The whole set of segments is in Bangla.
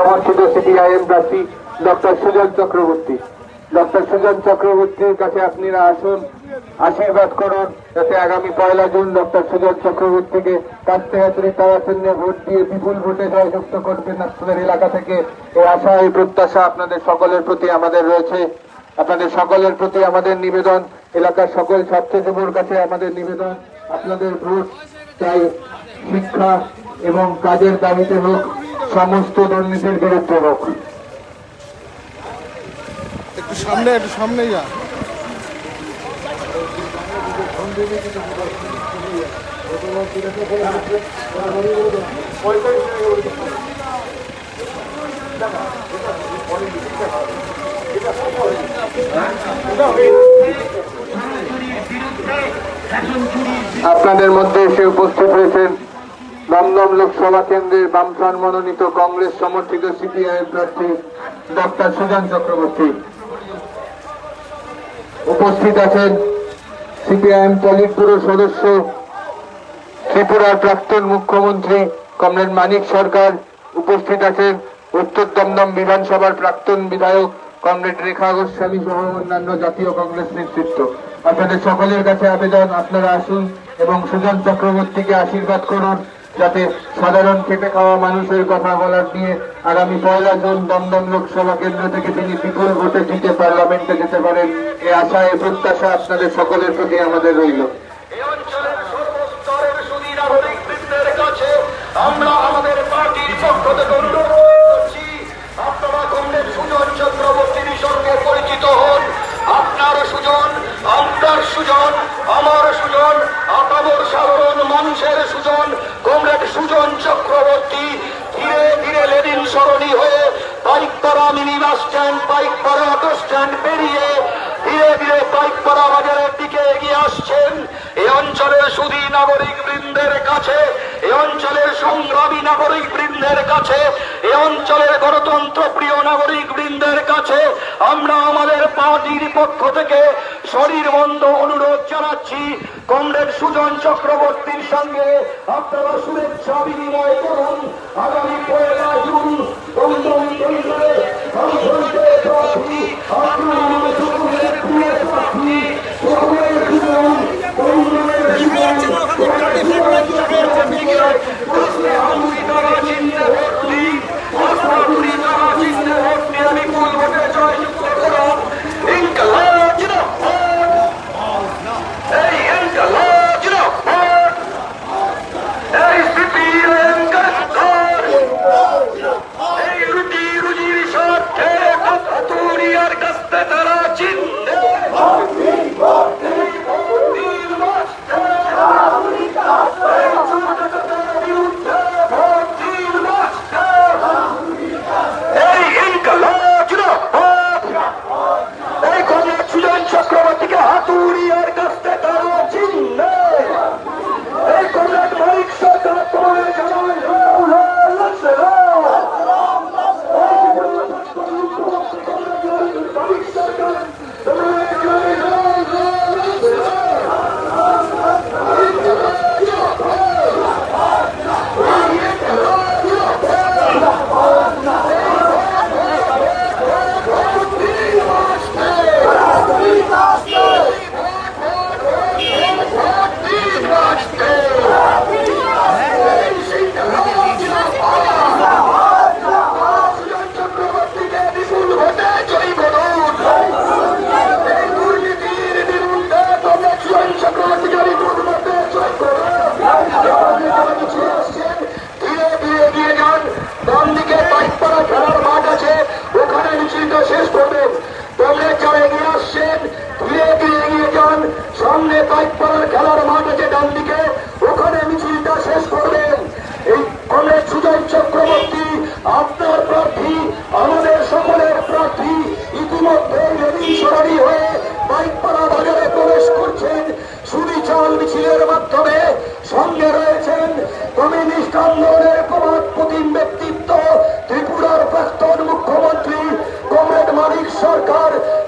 সমর্থিত সিপিআইএম প্রার্থী ডক্টর সুজন চক্রবর্তী। ডক্টর সুজন চক্রবর্তীর কাছে আপনারা আসুন, আশীর্বাদ করুন, যাতে আগামী পয়লা জুন ডক্টর সুজন চক্রবর্তীকে কাস্তে হাতুড়ি তারাশূন্য ভোট দিয়ে বিপুল ভোটে জয়যুক্ত করবেন আপনাদের এলাকা থেকে। এই আশা, এই প্রত্যাশা আপনাদের সকলের প্রতি আমাদের রয়েছে। আপনাদের সকলের প্রতি আমাদের নিবেদন, এলাকার সকল ছাত্রযুবর কাছে আমাদের নিবেদন। আপনাদের ভোট চাই শিক্ষা এবং কাজের দাবিতে হোক। সমস্ত দুর্নীতির বিরুদ্ধে হোক একটু সামনে একটু সামনে যা। আপনাদের মধ্যে এসে উপস্থিত হয়েছেন দমদম লোকসভা কেন্দ্রের বামফ্রন্ট মনোনীত কংগ্রেস সমর্থিত সিপিআই প্রার্থী ডক্টর সুজন চক্রবর্তী। উপস্থিত আছেন সিপিআইএম পলিট সদস্য, ত্রিপুরার প্রাক্তন মুখ্যমন্ত্রী কমরেড মানিক সরকার। উপস্থিত আছেন উত্তর দমদম বিধানসভার প্রাক্তন বিধায়ক কমরেড রেখা গোস্বামী সহ অন্যান্য জাতীয় কংগ্রেস নেতৃত্ব। আপনাদের সকলের কাছে আবেদন, আপনারা আসুন এবং সুজন চক্রবর্তীকে আশীর্বাদ করুন। যাতে সাধারণ খেটে খাওয়া মানুষের কথা বলার নিয়ে আগামী পয়লা জুন দমদম লোকসভা কেন্দ্র থেকে তিনি বিপুল ভোটে জিতে পার্লামেন্টে যেতে পারেন, এ আশা, এ প্রত্যাশা আপনাদের সকলের প্রতি আমাদের রইল। সুজন আপনার সুজন আপনার Sujan mini bus stand Paikpara auto stand পেরিয়ে ধীরে ধীরে পাইকপাড়া বাজারের দিকে এগিয়ে আসছেন। এই অঞ্চলের সুদী নাগরিক বৃন্দের কাছে এই অঞ্চলের সংগ্রামী নাগরিক বৃন্দের কাছে এই অঞ্চলের গণতন্ত্র প্রিয় নাগরিক বৃন্দের কাছে, আমরা আমাদের পার্টির পক্ষ থেকে শরীর বন্ধ অনুরোধ জানাচ্ছি। কমরেড সুজন চক্রবর্তীর সঙ্গে আপনারা শুভেচ্ছা বিনিময় করুন। আগামী পয়লা জুন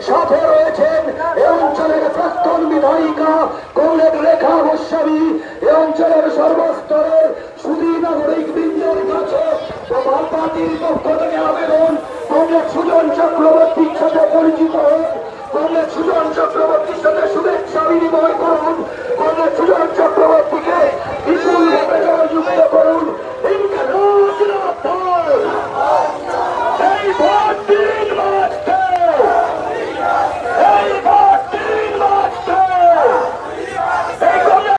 সাথে রয়েছেন অঞ্চলের প্রাক্তন বিধায়িকা কমরেড রেখা গোস্বামী। অঞ্চলের সর্বস্তরের সুদী নাগরিক বৃন্দের কাছে আবেদন। কমরেড